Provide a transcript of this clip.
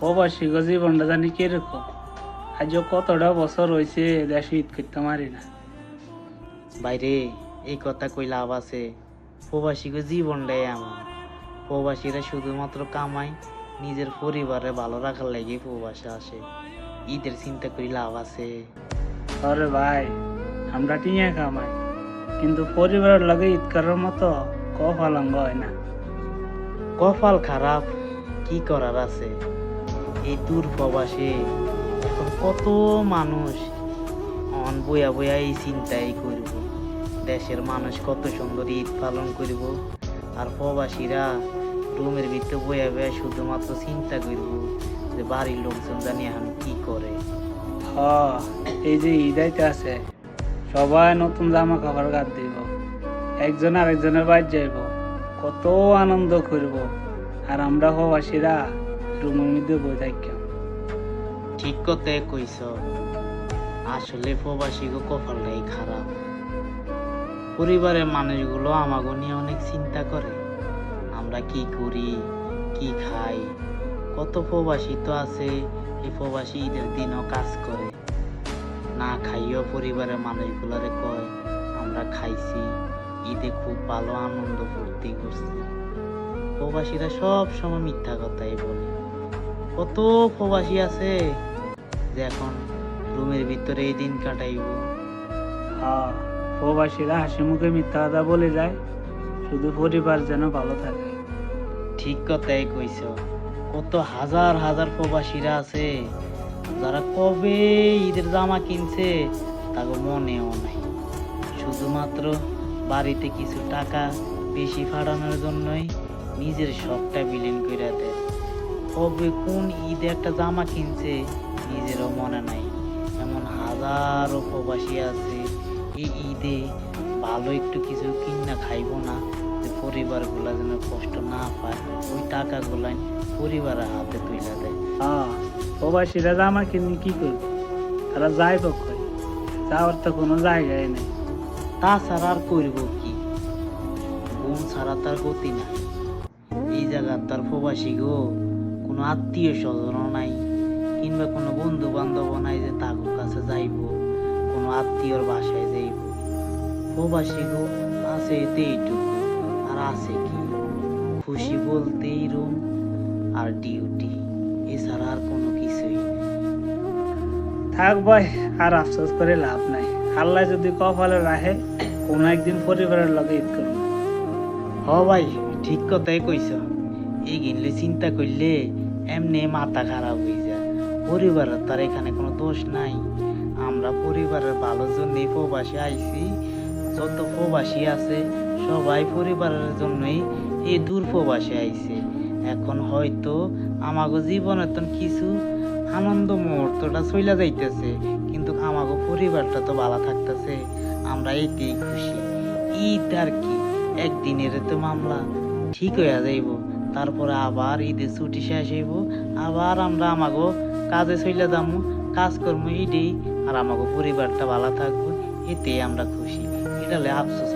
প্রবাসী গো জীবনটা জানি কীরকম। আজও কতটা বছর হয়েছে দেশ ঈদ করতে পারি না। বাইরে এই কথা কই লাভ আছে? প্রবাসীকে জীবনটাই এমন। প্রবাসীরা শুধুমাত্র কামায় নিজের পরিবারে ভালো রাখার লাগে প্রবাসে আসে। ঈদের চিন্তা করি লাভ আছে। আরে ভাই আমরা টিয়া কামাই কিন্তু পরিবারের লগে ঈদ করার মতো কফালঙ্গ হয় না। কপাল খারাপ কি করার আছে? এই দূর প্রবাসে। এখন কত মানুষ অন বইয়া বইয়া এই চিন্তাই করব। দেশের মানুষ কত সুন্দর ঈদ পালন করব। আর প্রবাসীরা রুমের ভিতরে বইয়া বইয়া শুধুমাত্র চিন্তা করব যে বাড়ির লোকজন জানি এখন কি করে। হ, এই যে ঈদ আইতে আছে সবাই নতুন জামা কাপড় গাদ দিব। একজন আরেকজনের বাড়ি যাইব। কত আনন্দ করব। আর আমরা প্রবাসীরা রুমের মধ্যে বই থাকতাম ঠিক কথাই কইছ। আসলে প্রবাসী গো কপালটাই খারাপ। পরিবারের মানুষগুলো আমাগো নিয়ে অনেক চিন্তা করে। আমরা কি করি, কি খাই? কত প্রবাসী তো আছে, এই প্রবাসী ঈদের দিনও কাজ করে। না খাইও পরিবারের মানুষগুলোরে কয়, আমরা খাইছি, ঈদে খুব ভালো আনন্দ ফুর্তি করছি। প্রবাসীরা সব সময় মিথ্যা কথাই বলে। কত প্রবাসী আছে যে এখন রুমের ভিতরে এই দিন কাটাইব। হ্যাঁ প্রবাসীরা হাসি মুখে মিথ্যা কথা বলে যায় শুধু পরিবার যেন ভালো থাকে। ঠিক কথাই কইছ। কত হাজার হাজার প্রবাসীরা আছে যারা কবে ঈদের জামা কিনছে তাকে মনেও নাই। শুধুমাত্র বাড়িতে কিছু টাকা বেশি ফাটানোর জন্যই নিজের শখটা বিলীন করে দেয়। কবে কোন ঈদে একটা জামা কিনছে নিজেরও মনে নাই। এমন হাজারো প্রবাসী আছে এই ঈদে ভালো একটু কিছু কিনা খাইবো না যে পরিবারগুলা যেন কষ্ট না পায় ওই টাকাগুলাই পরিবারের হাতে তুলে দেয় হ্যাঁ প্রবাসীরা জামা কিনে কি করবে? তারা যায় কখন যাওয়ার তো কোনো জায়গায় নেই। তাছাড়া আর করব কি? ঘুম ছাড়া তার গতি নাই। এই জায়গার তার প্রবাসী গো। কোনো আত্মীয় স্বজনও নাই কিংবা কোনো বন্ধু বান্ধব নাই যে তাগুর কাছে যাইব কোনো আত্মীয়র বাসায় যাইব। প্রবাসী গো আছে এতে এইটুকু আর আছে কি? খুশি বলতেই রুম আর ডিউটি এছাড়া আর কোনো কিছুই থাক ভাই আর আফসোস করে লাভ নাই। আল্লাহ যদি কপালে রাখে কোনো একদিন পরিবারের লগে ঈদ করব। হ ভাই ঠিক কথাই কইছ। এই চিন্তা করলে এমনি মাথা খারাপ হয়ে যায়। পরিবারের তার এখানে কোনো দোষ নাই। আমরা পরিবারের ভালোর জন্যই প্রবাসী আইছি। যত প্রবাসী আছে, সবাই পরিবারের জন্যই এই দূর প্রবাসী আইছে। এখন হয়তো আমাগো জীবনে তো কিছু আনন্দ মুহূর্তটা চইলা যাইতেছে, কিন্তু আমাগো পরিবারটা তো ভালো থাকতেছে। আমরা এইতেই খুশি। ঈদ আর কি, একদিনের তো মামলা, ঠিক হইয়া যাইব। তারপরে আবার ঈদের ছুটি শেষ হইব। আবার আমরা আমাগো কাজে চলে যাব কাজ করব এটাই। আর আমাগো পরিবারটা ভালো থাকব, এতেই আমরা খুশি। এটা হলে আফসোস।